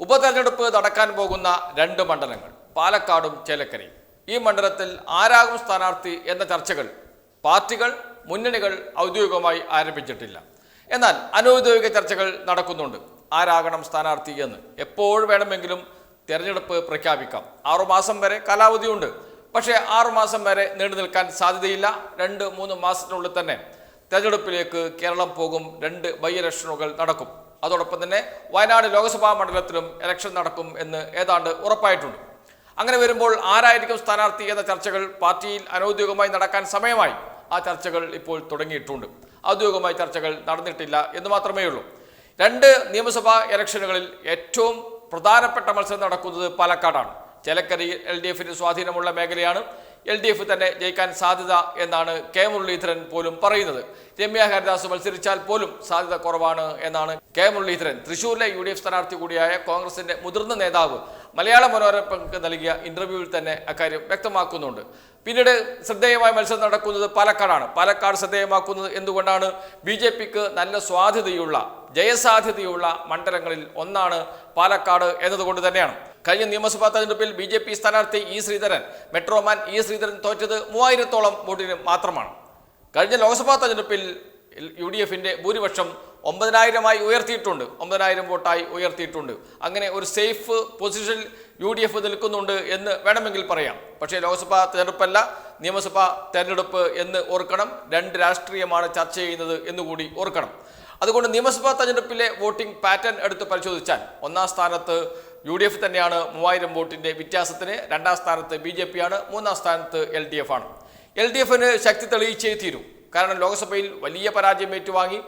ഉപതെരഞ്ഞെടുപ്പ് നടക്കാൻ പോകുന്ന രണ്ട് മണ്ഡലങ്ങൾ പാലക്കാടും ചേലക്കരയും. ഈ മണ്ഡലത്തിൽ ആരാകും സ്ഥാനാർത്ഥി എന്ന ചർച്ചകൾ പാർട്ടികൾ മുന്നണികൾ ഔദ്യോഗികമായി ആരംഭിച്ചിട്ടില്ല. എന്നാൽ അനൗദ്യോഗിക ചർച്ചകൾ നടക്കുന്നുണ്ട്. ആരാകണം സ്ഥാനാർത്ഥി എന്ന് എപ്പോൾ വേണമെങ്കിലും തിരഞ്ഞെടുപ്പ് പ്രഖ്യാപിക്കാം. ആറുമാസം വരെ കാലാവധിയുണ്ട് പക്ഷേ ആറുമാസം വരെ നീണ്ടു നിൽക്കാൻ സാധ്യതയില്ല. രണ്ട് മൂന്ന് മാസത്തിനുള്ളിൽ തന്നെ തിരഞ്ഞെടുപ്പിലേക്ക് കേരളം പോകും രണ്ട് ബൈ ഇലക്ഷനുകൾ നടക്കും. അതോടൊപ്പം തന്നെ വയനാട് ലോക്സഭാ മണ്ഡലത്തിലും ഇലക്ഷൻ നടക്കും എന്ന് ഏതാണ്ട് ഉറപ്പായിട്ടുണ്ട്. അങ്ങനെ വരുമ്പോൾ ആരായിരിക്കും സ്ഥാനാർത്ഥി എന്ന ചർച്ചകൾ പാർട്ടിയിൽ അനൗദ്യോഗികമായി നടക്കാൻ സമയമായി? ആ ചർച്ചകൾ ഇപ്പോൾ തുടങ്ങിയിട്ടുണ്ട്. ഔദ്യോഗികമായി ചർച്ചകൾ നടന്നിട്ടില്ല എന്ന് മാത്രമേ ഉള്ളൂ. രണ്ട് നിയമസഭാ ഇലക്ഷനുകളിൽ ഏറ്റവും പ്രധാനപ്പെട്ട മത്സരം നടക്കുന്നത് പാലക്കാടാണ്. ചെലക്കരി എൽ ഡി എഫിന് സ്വാധീനമുള്ള മേഖലയാണ്. എൽ ഡി എഫ് തന്നെ ജയിക്കാൻ സാധ്യത എന്നാണ് കെ മുരളീധരൻ പോലും പറയുന്നത്. രമ്യ ഹരിദാസ് മത്സരിച്ചാൽ പോലും സാധ്യത കുറവാണ് എന്നാണ് കെ മുരളീധരൻ. തൃശൂരിലെ യു ഡി എഫ് സ്ഥാനാർത്ഥി കൂടിയായ കോൺഗ്രസിന്റെ മുതിർന്ന നേതാവ് മലയാള മനോരമക്ക് നൽകിയ ഇന്റർവ്യൂവിൽ തന്നെ അക്കാര്യം വ്യക്തമാക്കുന്നുണ്ട്. പിന്നീട് ശ്രദ്ധേയമായ മത്സരം നടക്കുന്നത് പാലക്കാടാണ്. പാലക്കാട് ശ്രദ്ധേയമാക്കുന്നത് എന്തുകൊണ്ടാണ്? ബി ജെ പിക്ക് നല്ല സ്വാധ്യതയുള്ള ജയസാധ്യതയുള്ള മണ്ഡലങ്ങളിൽ ഒന്നാണ് പാലക്കാട് എന്നതുകൊണ്ട് തന്നെയാണ്. കഴിഞ്ഞ നിയമസഭാ തെരഞ്ഞെടുപ്പിൽ ബി ജെ പി സ്ഥാനാർത്ഥി E Sreedharan metroman E Sreedharan തോറ്റത് മൂവായിരത്തോളം വോട്ടിന് മാത്രമാണ്. കഴിഞ്ഞ ലോക്സഭാ തെരഞ്ഞെടുപ്പിൽ യു ഡി എഫിന്റെ ഭൂരിപക്ഷം ഒമ്പതിനായിരമായി ഉയർത്തിയിട്ടുണ്ട്. ഒമ്പതിനായിരം വോട്ടായി ഉയർത്തിയിട്ടുണ്ട്. അങ്ങനെ ഒരു സേഫ് പൊസിഷനിൽ യു ഡി എഫ് നിൽക്കുന്നുണ്ട് എന്ന് വേണമെങ്കിൽ പറയാം. പക്ഷേ ലോക്സഭാ തെരഞ്ഞെടുപ്പല്ല നിയമസഭാ തെരഞ്ഞെടുപ്പ് എന്ന് ഓർക്കണം. രണ്ട് രാഷ്ട്രീയമാണ് ചർച്ച ചെയ്യുന്നത് എന്നുകൂടി ഓർക്കണം. അതുകൊണ്ട് നിയമസഭാ തെരഞ്ഞെടുപ്പിലെ വോട്ടിംഗ് പാറ്റേൺ എടുത്ത് പരിശോധിച്ചാൽ ഒന്നാം സ്ഥാനത്ത് യു ഡി എഫ് തന്നെയാണ് മൂവായിരം വോട്ടിന്റെ വ്യത്യാസത്തിന് രണ്ടാം സ്ഥാനത്ത് ബി ജെ പി ആണ് മൂന്നാം സ്ഥാനത്ത് എൽ ഡി എഫ് ആണ്. എൽ ഡി എഫിന് ശക്തി തെളിയിച്ചേ തീരൂ. കാരണം ലോക്സഭയിൽ വലിയ പരാജയം ഏറ്റുവാങ്ങി.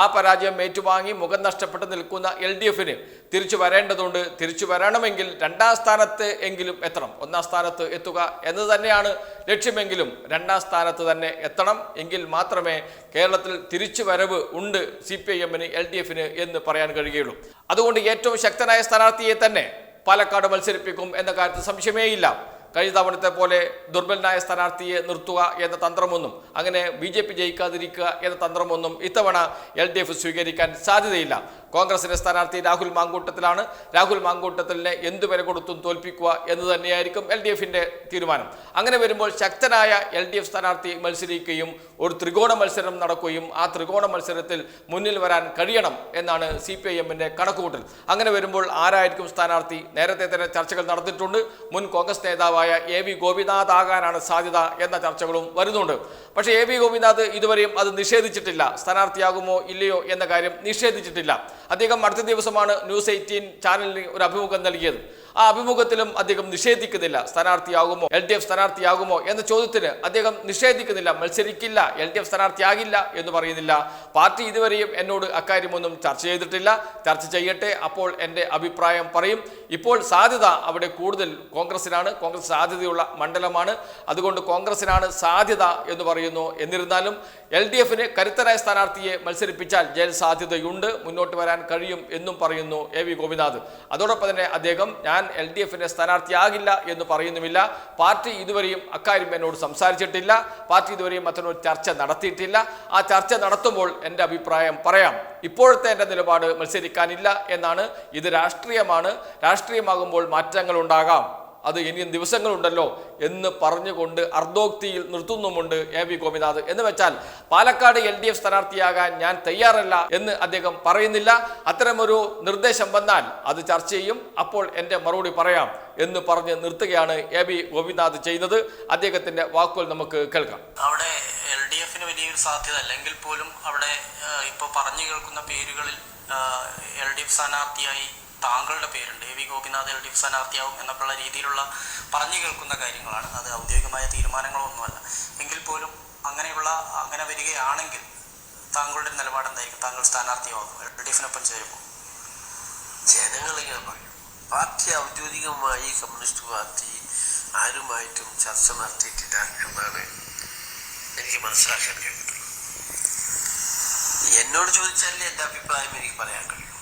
ആ പരാജയം ഏറ്റുവാങ്ങി മുഖം നഷ്ടപ്പെട്ട് നിൽക്കുന്ന എൽ ഡി എഫിന് തിരിച്ചു വരേണ്ടതുണ്ട്. തിരിച്ചു വരണമെങ്കിൽ രണ്ടാം സ്ഥാനത്ത് എങ്കിലും എത്തണം. ഒന്നാം സ്ഥാനത്ത് എത്തുക എന്ന് തന്നെയാണ് ലക്ഷ്യമെങ്കിലും രണ്ടാം സ്ഥാനത്ത് തന്നെ എത്തണം. എങ്കിൽ മാത്രമേ കേരളത്തിൽ തിരിച്ചു വരവ് ഉണ്ട് സി പി ഐ എമ്മിന് എൽ ഡി എഫിന് എന്ന് പറയാൻ കഴിയുകയുള്ളൂ. അതുകൊണ്ട് ഏറ്റവും ശക്തനായ സ്ഥാനാർത്ഥിയെ തന്നെ പാലക്കാട് മത്സരിപ്പിക്കും എന്ന കാര്യത്തിൽ സംശയമേയില്ല. കഴിഞ്ഞ തവണത്തെ പോലെ ദുർബലനായ സ്ഥാനാർത്ഥിയെ നിർത്തുക എന്ന തന്ത്രമൊന്നും അങ്ങനെ ബി ജെ പി ജയിക്കാതിരിക്കുക എന്ന തന്ത്രമൊന്നും ഇത്തവണ എൽ ഡി എഫ് സ്വീകരിക്കാൻ സാധ്യതയില്ല. കോൺഗ്രസിന്റെ സ്ഥാനാർത്ഥി രാഹുൽ മാങ്കൂട്ടത്തിലാണ്. രാഹുൽ മാങ്കൂട്ടത്തിലിനെ എന്തു വില കൊടുത്തും തോൽപ്പിക്കുക എന്ന് തന്നെയായിരിക്കും എൽ ഡി എഫിന്റെ തീരുമാനം. അങ്ങനെ വരുമ്പോൾ ശക്തനായ എൽ ഡി എഫ് സ്ഥാനാർത്ഥി മത്സരിക്കുകയും ഒരു ത്രികോണ മത്സരം നടക്കുകയും ആ ത്രികോണ മത്സരത്തിൽ മുന്നിൽ വരാൻ കഴിയണം എന്നാണ് സി പി ഐ എമ്മിന്റെ കണക്കുകൂട്ടൽ. അങ്ങനെ വരുമ്പോൾ ആരായിരിക്കും സ്ഥാനാർത്ഥി? നേരത്തെ തന്നെ ചർച്ചകൾ നടന്നിട്ടുണ്ട്. മുൻ കോൺഗ്രസ് നേതാവായ എ വി ഗോപിനാഥ് ആകാനാണ് സാധ്യത എന്ന ചർച്ചകളും വരുന്നുണ്ട്. പക്ഷേ എ വി ഗോപിനാഥ് ഇതുവരെയും അത് നിഷേധിച്ചിട്ടില്ല. സ്ഥാനാർത്ഥിയാകുമോ ഇല്ലയോ എന്ന കാര്യം നിഷേധിച്ചിട്ടില്ല. അദ്ദേഹം അടുത്ത ദിവസമാണ് ന്യൂസ് എയ്റ്റീൻ ചാനലിന് ഒരു അഭിമുഖം നൽകിയത്. ആ അഭിമുഖത്തിലും അദ്ദേഹം നിഷേധിക്കുന്നില്ല. സ്ഥാനാർത്ഥിയാകുമോ? എൽ ഡി എഫ് സ്ഥാനാർത്ഥിയാകുമോ? എന്ന ചോദ്യത്തിന് അദ്ദേഹം നിഷേധിക്കുന്നില്ല. മത്സരിക്കില്ല. എൽ ഡി എഫ് സ്ഥാനാർത്ഥിയാകില്ല എന്ന് പറയുന്നില്ല. പാർട്ടി ഇതുവരെയും എന്നോട് അക്കാര്യമൊന്നും ചർച്ച ചെയ്തിട്ടില്ല. ചർച്ച ചെയ്യട്ടെ. അപ്പോൾ എന്റെ അഭിപ്രായം പറയും. ഇപ്പോൾ സാധ്യത അവിടെ കൂടുതൽ കോൺഗ്രസിനാണ്. കോൺഗ്രസ് സാധ്യതയുള്ള മണ്ഡലമാണ്. അതുകൊണ്ട് കോൺഗ്രസിനാണ് സാധ്യത എന്ന് പറയുന്നു. എന്നിരുന്നാലും എൽ ഡി എഫിന് കരുത്തരായ സ്ഥാനാർത്ഥിയെ മത്സരിപ്പിച്ചാൽ ജയിൽ സാധ്യതയുണ്ട്. മുന്നോട്ട് വരാൻ കഴിയും എന്നും പറയുന്നു എ വി ഗോപിനാഥ്. അതോടൊപ്പം തന്നെ അദ്ദേഹം ഞാൻ എൽ ഡി എഫിന്റെ സ്ഥാനാർത്ഥിയാകില്ല എന്ന് പറയുന്നുമില്ല. പാർട്ടി ഇതുവരെയും അക്കാര്യം എന്നോട് സംസാരിച്ചിട്ടില്ല. പാർട്ടി ഇതുവരെയും മറ്റൊരു ചർച്ച നടത്തിയിട്ടില്ല. ആ ചർച്ച നടത്തുമ്പോൾ എന്റെ അഭിപ്രായം പറയാം. ഇപ്പോഴത്തെ എന്റെ നിലപാട് മത്സരിക്കാനില്ല എന്നാണ്. ഇത് രാഷ്ട്രീയമാണ്. രാഷ്ട്രീയമാകുമ്പോൾ മാറ്റങ്ങൾ ഉണ്ടാകാം അത് ഇനിയും ദിവസങ്ങളുണ്ടല്ലോ എന്ന് പറഞ്ഞുകൊണ്ട് അർദ്ധോക്തിയിൽ നിർത്തുന്നുമുണ്ട് എ വി ഗോപിനാഥ്. എന്ന് വെച്ചാൽ പാലക്കാട് എൽ ഡി എഫ് സ്ഥാനാർത്ഥിയാകാൻ ഞാൻ തയ്യാറല്ല എന്ന് അദ്ദേഹം പറയുന്നില്ല. അത്തരമൊരു നിർദ്ദേശം വന്നാൽ അത് ചർച്ച ചെയ്യും. അപ്പോൾ എന്റെ മറുപടി പറയാം എന്ന് പറഞ്ഞ് നിർത്തുകയാണ് എ വി ഗോപിനാഥ് ചെയ്യുന്നത്. അദ്ദേഹത്തിന്റെ വാക്കുകൾ നമുക്ക് കേൾക്കാം. അവിടെ എൽ ഡി എഫിന് വലിയൊരു സാധ്യത അല്ലെങ്കിൽ പോലും അവിടെ ഇപ്പോൾ പറഞ്ഞു കേൾക്കുന്ന പേരുകളിൽ എൽ ഡി എഫ് സ്ഥാനാർത്ഥിയായി താങ്കളുടെ പേരുണ്ട്. A V. Gopinath L D F സ്ഥാനാർത്ഥിയാവും എന്നൊക്കെയുള്ള രീതിയിലുള്ള പറഞ്ഞു കേൾക്കുന്ന കാര്യങ്ങളാണ്. അത് ഔദ്യോഗികമായ തീരുമാനങ്ങളൊന്നുമല്ല. എങ്കിൽ പോലും അങ്ങനെയുള്ള അങ്ങനെ വരികയാണെങ്കിൽ താങ്കളുടെ നിലപാട് എന്തായിരിക്കും? താങ്കൾ സ്ഥാനാർത്ഥിയാവും എൽ ഡി എഫിനൊപ്പം ചേരുമ്പോൾ? ജനങ്ങളിങ്ങനെ പാർട്ടി ഔദ്യോഗികമായി കമ്മ്യൂണിസ്റ്റ് പാർട്ടി ആരുമായിട്ടും ചർച്ച നടത്തിയിട്ടില്ല എന്നാണ് എനിക്ക് മനസ്സിലാക്കാൻ കഴിഞ്ഞിട്ടുള്ളത് എന്നോട് ചോദിച്ചാലേ എന്റെ അഭിപ്രായം എനിക്ക് പറയാൻ കഴിയും.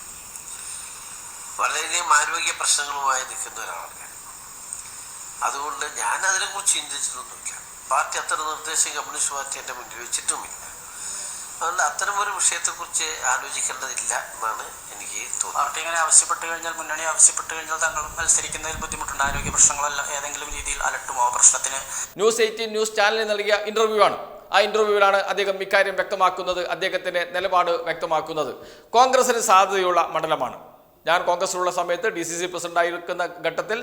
വളരെയധികം ആരോഗ്യ പ്രശ്നങ്ങളുമായി നിൽക്കുന്ന ഒരാളാണ് ഞാൻ. അതുകൊണ്ട് ഞാൻ അതിനെക്കുറിച്ച് ചിന്തിച്ചിട്ടൊന്നുമില്ല പാർട്ടി അത്ര നിർദ്ദേശം കമ്മ്യൂണിസ്റ്റ് പാർട്ടി എന്റെ മുന്നിൽ വെച്ചിട്ടുമില്ല. അതുകൊണ്ട് അത്തരം ഒരു വിഷയത്തെക്കുറിച്ച് ആലോചിക്കേണ്ടതില്ല എന്നാണ് എനിക്ക് തോന്നുന്നത്. പാർട്ടി ഇങ്ങനെ ആവശ്യപ്പെട്ട് കഴിഞ്ഞാൽ മുന്നണി ആവശ്യപ്പെട്ട് കഴിഞ്ഞാൽ തങ്ങൾ മത്സരിക്കുന്നതിൽ ബുദ്ധിമുട്ടുണ്ട്. ആരോഗ്യ പ്രശ്നങ്ങളല്ല ഏതെങ്കിലും രീതിയിൽ അലട്ടുമോ ആ പ്രശ്നത്തിന്? ന്യൂസ് എയ്റ്റീൻ ന്യൂസ് ചാനലിൽ നൽകിയ ഇന്റർവ്യൂ ആണ്. ആ ഇന്റർവ്യൂവിലാണ് അദ്ദേഹം ഇക്കാര്യം വ്യക്തമാക്കുന്നത് അദ്ദേഹത്തിന്റെ നിലപാട് വ്യക്തമാക്കുന്നത്. കോൺഗ്രസിന് സാധ്യതയുള്ള മണ്ഡലമാണ്. ഞാൻ കോൺഗ്രസിലുള്ള സമയത്ത് ഡി സി സി പ്രസിഡന്റായിരിക്കുന്ന ഘട്ടത്തിൽ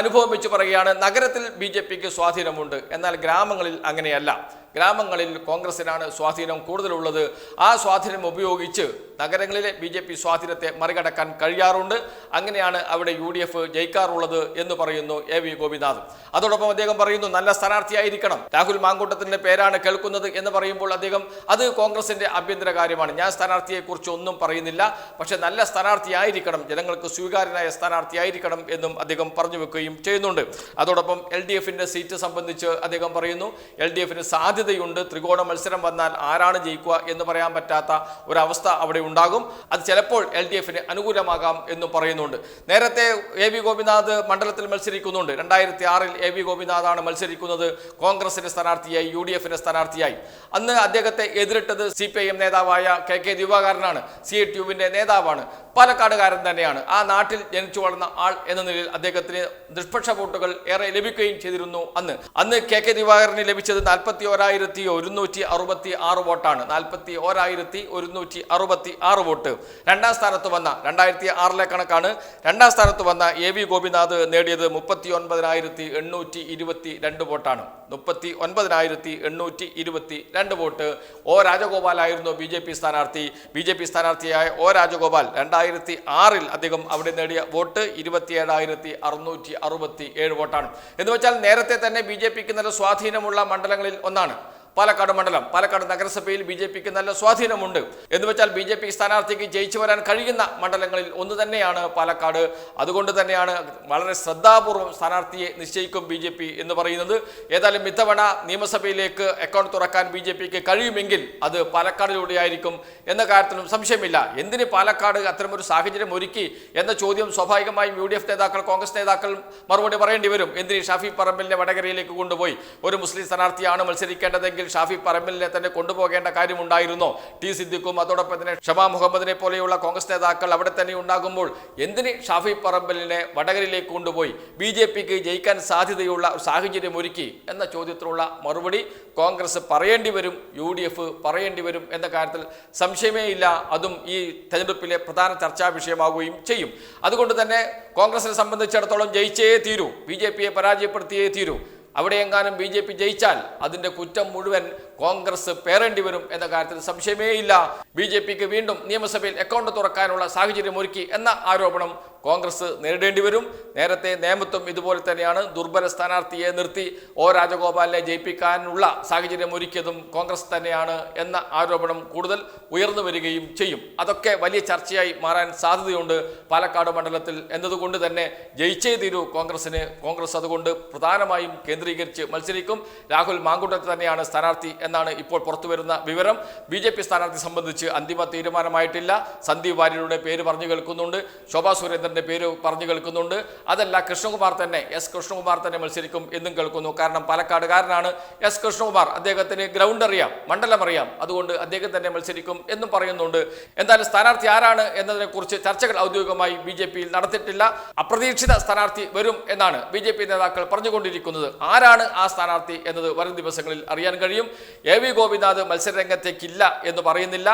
അനുഭവം വെച്ച് പറയുകയാണ് നഗരത്തിൽ ബി ജെ പിക്ക് സ്വാധീനമുണ്ട്. എന്നാൽ ഗ്രാമങ്ങളിൽ അങ്ങനെയല്ല. ഗ്രാമങ്ങളിൽ കോൺഗ്രസിനാണ് സ്വാധീനം കൂടുതലുള്ളത്. ആ സ്വാധീനം ഉപയോഗിച്ച് നഗരങ്ങളിലെ ബി ജെ പി സ്വാധീനത്തെ മറികടക്കാൻ കഴിയാറുണ്ട്. അങ്ങനെയാണ് അവിടെ യു ഡി എഫ് ജയിക്കാറുള്ളത് എന്ന് പറയുന്നു എ വി ഗോപിനാഥ്. അതോടൊപ്പം അദ്ദേഹം പറയുന്നു നല്ല സ്ഥാനാർത്ഥിയായിരിക്കണം. രാഹുൽ മാങ്കൂട്ടത്തിന്റെ പേരാണ് കേൾക്കുന്നത് എന്ന് പറയുമ്പോൾ അദ്ദേഹം അത് കോൺഗ്രസിന്റെ ആഭ്യന്തര കാര്യമാണ്. ഞാൻ സ്ഥാനാർത്ഥിയെക്കുറിച്ച് ഒന്നും പറയുന്നില്ല. പക്ഷേ നല്ല സ്ഥാനാർത്ഥിയായിരിക്കണം. ജനങ്ങൾക്ക് സ്വീകാര്യനായ സ്ഥാനാർത്ഥിയായിരിക്കണം എന്നും അദ്ദേഹം പറഞ്ഞു വെക്കുകയും ചെയ്യുന്നുണ്ട്. അതോടൊപ്പം എൽ ഡി എഫിന്റെ സീറ്റ് സംബന്ധിച്ച് അദ്ദേഹം പറയുന്നു എൽ ഡി എഫിന് സാധ്യതയുണ്ട്. ത്രികോണ മത്സരം വന്നാൽ ആരാണ് ജയിക്കുക എന്ന് പറയാൻ പറ്റാത്ത ഒരവസ്ഥ അവിടെ ഉണ്ടാകും. അത് ചിലപ്പോൾ എൽ ഡി എഫിന് അനുകൂലമാകാം എന്നും പറയുന്നുണ്ട്. നേരത്തെ എ വി ഗോപിനാഥ് മണ്ഡലത്തിൽ മത്സരിക്കുന്നുണ്ട്. രണ്ടായിരത്തി ആറിൽ എ വി ഗോപിനാഥാണ് മത്സരിക്കുന്നത്. കോൺഗ്രസിന്റെ സ്ഥാനാർത്ഥിയായി യു ഡി എഫിന്റെ സ്ഥാനാർത്ഥിയായി. അന്ന് അദ്ദേഹത്തെ എതിരിട്ടത് സി പി ഐ എം നേതാവായ കെ കെ ദിവാകരനാണ്. സി ടി യുവിന്റെ നേതാവാണ്. പാലക്കാടുകാരൻ തന്നെയാണ്. ആ നാട്ടിൽ ജനിച്ചു വളർന്ന ആൾ എന്ന നിലയിൽ അദ്ദേഹത്തിന് നിഷ്പക്ഷ വോട്ടുകൾ ഏറെ ലഭിക്കുകയും ചെയ്തിരുന്നു അന്ന്. അന്ന് കെ കെ ദിവാകരന് ലഭിച്ചത് നാൽപ്പത്തി ഓരായിരത്തി ഒരുന്നൂറ്റി അറുപത്തി ആറ് വോട്ടാണ്. നാൽപ്പത്തി ഓരായിരത്തി ഒരുന്നൂറ്റി അറുപത്തി ആറ് വോട്ട്. രണ്ടാം സ്ഥാനത്ത് വന്ന രണ്ടായിരത്തി ആറിലെ കണക്കാണ്. രണ്ടാം സ്ഥാനത്ത് വന്ന എ വി ഗോപിനാഥ് നേടിയത് മുപ്പത്തി ഒൻപതിനായിരത്തി എണ്ണൂറ്റി ഇരുപത്തി രണ്ട് വോട്ടാണ്. മുപ്പത്തി ഒൻപതിനായിരത്തി എണ്ണൂറ്റി ഇരുപത്തി രണ്ട് വോട്ട്. ഒ രാജഗോപാലായിരുന്നു ബി ജെ പി സ്ഥാനാർത്ഥി. ബി ജെ പി സ്ഥാനാർത്ഥിയായ ഒ രാജഗോപാൽ രണ്ടായിരത്തി ആറിൽ അദ്ദേഹം അവിടെ നേടിയ വോട്ട് ഇരുപത്തിയേഴായിരത്തി അറുന്നൂറ്റി അറുപത്തി ഏഴ് വോട്ടാണ്. എന്ന് വെച്ചാൽ നേരത്തെ തന്നെ ബി ജെ പിക്ക് നല്ല സ്വാധീനമുള്ള മണ്ഡലങ്ങളിൽ ഒന്നാണ്. പാലക്കാട് മണ്ഡലം. പാലക്കാട് നഗരസഭയിൽ ബി ജെ പിക്ക് നല്ല സ്വാധീനമുണ്ട്. എന്ന് വെച്ചാൽ ബി ജെ പി സ്ഥാനാർത്ഥിക്ക് ജയിച്ചു വരാൻ കഴിയുന്ന മണ്ഡലങ്ങളിൽ ഒന്ന് തന്നെയാണ് പാലക്കാട്. അതുകൊണ്ട് തന്നെയാണ് വളരെ ശ്രദ്ധാപൂർവം സ്ഥാനാർത്ഥിയെ നിശ്ചയിക്കും ബി ജെ പി എന്ന് പറയുന്നത്. ഏതായാലും ഇത്തവണ നിയമസഭയിലേക്ക് അക്കൗണ്ട് തുറക്കാൻ ബി ജെ പിക്ക് കഴിയുമെങ്കിൽ അത് പാലക്കാടിലൂടെയായിരിക്കും എന്ന കാര്യത്തിലും സംശയമില്ല. എന്തിന് പാലക്കാട് അത്തരമൊരു സാഹചര്യം ഒരുക്കി എന്ന ചോദ്യം സ്വാഭാവികമായും യു ഡി എഫ് നേതാക്കൾ കോൺഗ്രസ് നേതാക്കൾ മറുപടി പറയേണ്ടി വരും. എന്തിന് ഷാഫി പറമ്പലിനെ വടകരയിലേക്ക് കൊണ്ടുപോയി? ഒരു മുസ്ലിം സ്ഥാനാർത്ഥിയാണ് മത്സരിക്കേണ്ടതെങ്കിൽ ഷാഫി പറമ്പിലിനെ തന്നെ കൊണ്ടുപോകേണ്ട കാര്യമുണ്ടായിരുന്നോ? ടി സിദ്ദിഖും അതോടൊപ്പം തന്നെ ഷമാ മുഹമ്മദിനെ പോലെയുള്ള കോൺഗ്രസ് നേതാക്കൾ അവിടെ തന്നെ ഉണ്ടാകുമ്പോൾ എന്തിന് ഷാഫി പറമ്പലിനെ വടകരയിലേക്ക് കൊണ്ടുപോയി? ബി ജെ പിക്ക് ജയിക്കാൻ സാധ്യതയുള്ള സാഹചര്യം ഒരുക്കി എന്ന ചോദ്യത്തിനുള്ള മറുപടി കോൺഗ്രസ് പറയേണ്ടി വരും യു ഡി എഫ് പറയേണ്ടി വരും എന്ന കാര്യത്തിൽ സംശയമേ ഇല്ല. അതും ഈ തെരഞ്ഞെടുപ്പിലെ പ്രധാന ചർച്ചാ വിഷയമാവുകയും ചെയ്യും. അതുകൊണ്ട് തന്നെ കോൺഗ്രസിനെ സംബന്ധിച്ചിടത്തോളം ജയിച്ചേ തീരൂ. ബി ജെ പിയെ പരാജയപ്പെടുത്തിയേ തീരൂ. അവിടെയെങ്ങാനും ബി ജെ പി ജയിച്ചാൽ അതിന്റെ കുറ്റം മുഴുവൻ കോൺഗ്രസ് പേറേണ്ടി വരും എന്ന കാര്യത്തിൽ സംശയമേയില്ല. ബി ജെ പിക്ക് വീണ്ടും നിയമസഭയിൽ അക്കൗണ്ട് തുറക്കാനുള്ള സാഹചര്യം ഒരുക്കി എന്ന ആരോപണം കോൺഗ്രസ് നേരിടേണ്ടി വരും. നേരത്തെ നേമത്വം ഇതുപോലെ തന്നെയാണ് ദുർബല സ്ഥാനാർത്ഥിയെ നിർത്തി ഒ രാജഗോപാലിനെ ജയിപ്പിക്കാനുള്ള സാഹചര്യം ഒരുക്കിയതും കോൺഗ്രസ് തന്നെയാണ് എന്ന ആരോപണം കൂടുതൽ ഉയർന്നു വരികയും ചെയ്യും. അതൊക്കെ വലിയ ചർച്ചയായി മാറാൻ സാധ്യതയുണ്ട് പാലക്കാട് മണ്ഡലത്തിൽ എന്നതുകൊണ്ട് തന്നെ ജയിച്ചേ തീരൂ കോൺഗ്രസിന്. കോൺഗ്രസ് അതുകൊണ്ട് പ്രധാനമായും കേന്ദ്രീകരിച്ച് മത്സരിക്കും. രാഹുൽ മാങ്കുട്ടത്ത് തന്നെയാണ് സ്ഥാനാർത്ഥി എന്നാണ് ഇപ്പോൾ പുറത്തുവരുന്ന വിവരം. ബി ജെ പി സ്ഥാനാർത്ഥി സംബന്ധിച്ച് അന്തിമ തീരുമാനമായിട്ടില്ല. സന്ദീപ് വാര്യരുടെ പേര് പറഞ്ഞു കേൾക്കുന്നുണ്ട്. ശോഭാ സുരേന്ദ്രന്റെ പേര് പറഞ്ഞു കേൾക്കുന്നുണ്ട്. അതല്ല കൃഷ്ണകുമാർ തന്നെ എസ് കൃഷ്ണകുമാർ തന്നെ മത്സരിക്കും എന്നും കേൾക്കുന്നു. കാരണം പാലക്കാടുകാരനാണ് എസ് കൃഷ്ണകുമാർ. അദ്ദേഹത്തിന് ഗ്രൗണ്ട് അറിയാം മണ്ഡലം അറിയാം. അതുകൊണ്ട് അദ്ദേഹം തന്നെ മത്സരിക്കും എന്നും പറയുന്നുണ്ട്. എന്തായാലും സ്ഥാനാർത്ഥി ആരാണ് എന്നതിനെക്കുറിച്ച് ചർച്ചകൾ ഔദ്യോഗികമായി ബി ജെ പിയിൽ നടത്തിയിട്ടില്ല. അപ്രതീക്ഷിത സ്ഥാനാർത്ഥി വരും എന്നാണ് ബി ജെ പി നേതാക്കൾ പറഞ്ഞുകൊണ്ടിരിക്കുന്നത്. ആരാണ് ആ സ്ഥാനാർത്ഥി എന്നത് വരും ദിവസങ്ങളിൽ അറിയാൻ കഴിയും. എ വി ഗോപിനാഥ് മത്സരരംഗത്തേക്കില്ല എന്ന് പറയുന്നില്ല.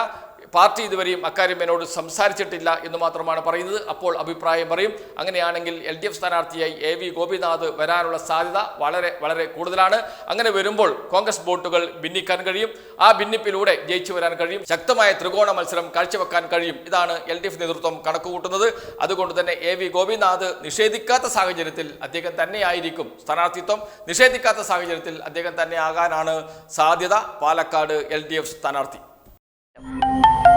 പാർട്ടി ഇതുവരെയും അക്കാര്യം എന്നോട് സംസാരിച്ചിട്ടില്ല എന്ന് മാത്രമാണ് പറയുന്നത്. അപ്പോൾ അഭിപ്രായം പറയും. അങ്ങനെയാണെങ്കിൽ എൽ ഡി എഫ് സ്ഥാനാർത്ഥിയായി എ വി ഗോപിനാഥ് വരാനുള്ള സാധ്യത വളരെ വളരെ കൂടുതലാണ്. അങ്ങനെ വരുമ്പോൾ കോൺഗ്രസ് വോട്ടുകൾ ഭിന്നിക്കാൻ കഴിയും. ആ ഭിന്നിപ്പിലൂടെ ജയിച്ചു വരാൻ കഴിയും. ശക്തമായ ത്രികോണ മത്സരം കാഴ്ചവെക്കാൻ കഴിയും. ഇതാണ് എൽ ഡി എഫ് നേതൃത്വം കണക്കുകൂട്ടുന്നത്. അതുകൊണ്ട് തന്നെ എ വി ഗോപിനാഥ് നിഷേധിക്കാത്ത സാഹചര്യത്തിൽ അദ്ദേഹം തന്നെയായിരിക്കും സ്ഥാനാർത്ഥിത്വം. നിഷേധിക്കാത്ത സാഹചര്യത്തിൽ അദ്ദേഹം തന്നെ ആകാനാണ് സാധ്യത. പാലക്കാട് എൽ ഡി എഫ് സ്ഥാനാർത്ഥി. you